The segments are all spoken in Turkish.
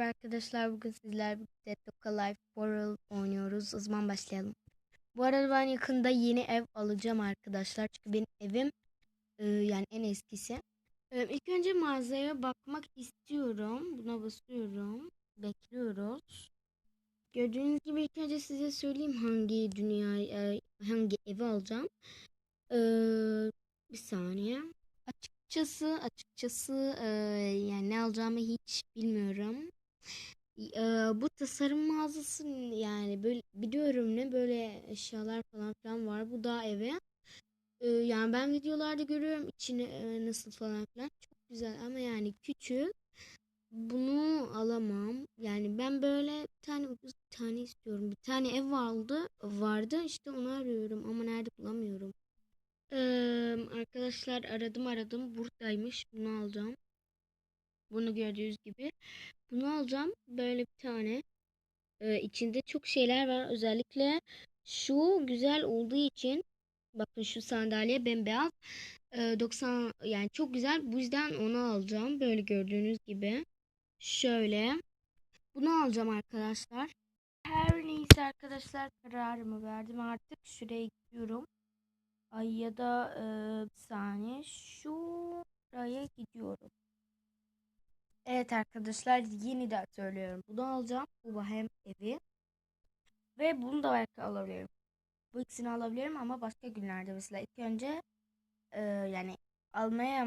Merhaba arkadaşlar bugün sizler birlikte Toka Life World oynuyoruz. O zaman başlayalım. Bu arada ben yakında yeni ev alacağım arkadaşlar. Çünkü benim evim e, yani en eskisi. E, ilk önce mağazaya bakmak istiyorum. Buna basıyorum. Bekliyoruz. Gördüğünüz gibi ilk önce size söyleyeyim hangi dünya e, hangi evi alacağım. E, bir saniye. Açıkçası açıkçası e, yani ne alacağımı hiç bilmiyorum. E, bu tasarım mağazası yani böyle biliyorum ne böyle eşyalar falan filan var. Bu da eve. Yani ben videolarda görüyorum içini e, nasıl falan filan. Çok güzel ama yani küçük. Bunu alamam. Yani ben böyle bir tane ucuz bir tane istiyorum. Bir tane ev vardı. Vardı işte onu arıyorum ama nerede bulamıyorum. Ee, arkadaşlar aradım aradım buradaymış bunu alacağım bunu gördüğünüz gibi. Bunu alacağım. Böyle bir tane. Ee, içinde çok şeyler var. Özellikle şu güzel olduğu için bakın şu sandalye bembeyaz. Ee, 90 yani çok güzel. Bu yüzden onu alacağım. Böyle gördüğünüz gibi. Şöyle. Bunu alacağım arkadaşlar. Her neyse arkadaşlar kararımı verdim. Artık şuraya gidiyorum. Ay ya da e, bir saniye. Şuraya gidiyorum. Evet arkadaşlar yeniden söylüyorum. Bunu alacağım. Bu hem evi. Ve bunu da belki alabilirim. Bu ikisini alabilirim ama başka günlerde mesela ilk önce e, yani almaya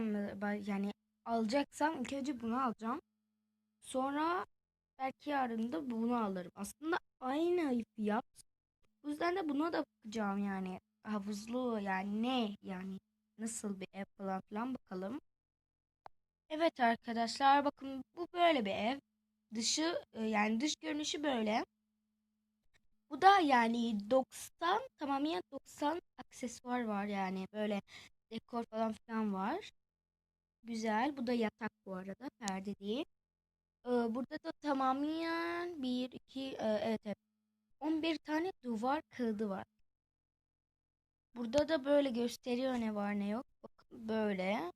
yani alacaksam ilk önce bunu alacağım. Sonra belki yarın da bunu alırım. Aslında aynı fiyat. Bu yüzden de buna da bakacağım yani havuzlu yani ne yani nasıl bir ev falan filan bakalım. Evet arkadaşlar bakın bu böyle bir ev. Dışı e, yani dış görünüşü böyle. Bu da yani 90 tamamen 90 aksesuar var yani böyle dekor falan filan var. Güzel. Bu da yatak bu arada perde değil. Ee, burada da tamamen 1 2 evet evet 11 tane duvar kağıdı var. Burada da böyle gösteriyor ne var ne yok. Bakın böyle.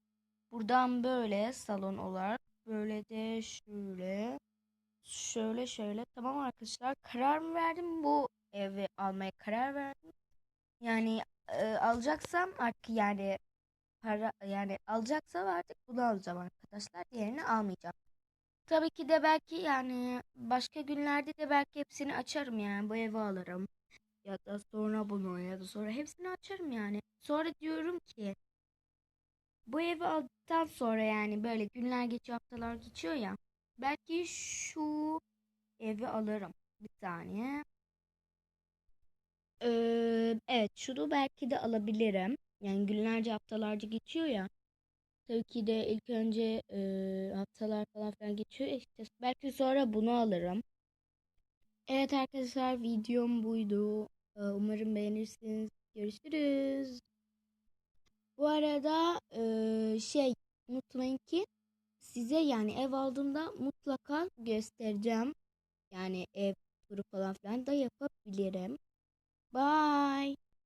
Buradan böyle salon olarak. Böyle de şöyle. Şöyle şöyle. Tamam arkadaşlar karar mı verdim? Bu evi almaya karar verdim. Yani e, alacaksam artık yani para yani alacaksam artık bunu alacağım arkadaşlar. Diğerini almayacağım. Tabii ki de belki yani başka günlerde de belki hepsini açarım yani bu evi alırım ya da sonra bunu ya da sonra hepsini açarım yani. Sonra diyorum ki bu evi aldıktan sonra yani böyle günler geçiyor haftalar geçiyor ya. Belki şu evi alırım. Bir saniye. Ee, evet şunu belki de alabilirim. Yani günlerce haftalarca geçiyor ya. Tabii ki de ilk önce e, haftalar falan filan geçiyor. İşte belki sonra bunu alırım. Evet arkadaşlar videom buydu. Ee, umarım beğenirsiniz. Görüşürüz. Bu arada e, şey unutmayın ki size yani ev aldığımda mutlaka göstereceğim. Yani ev turu falan filan da yapabilirim. Bye.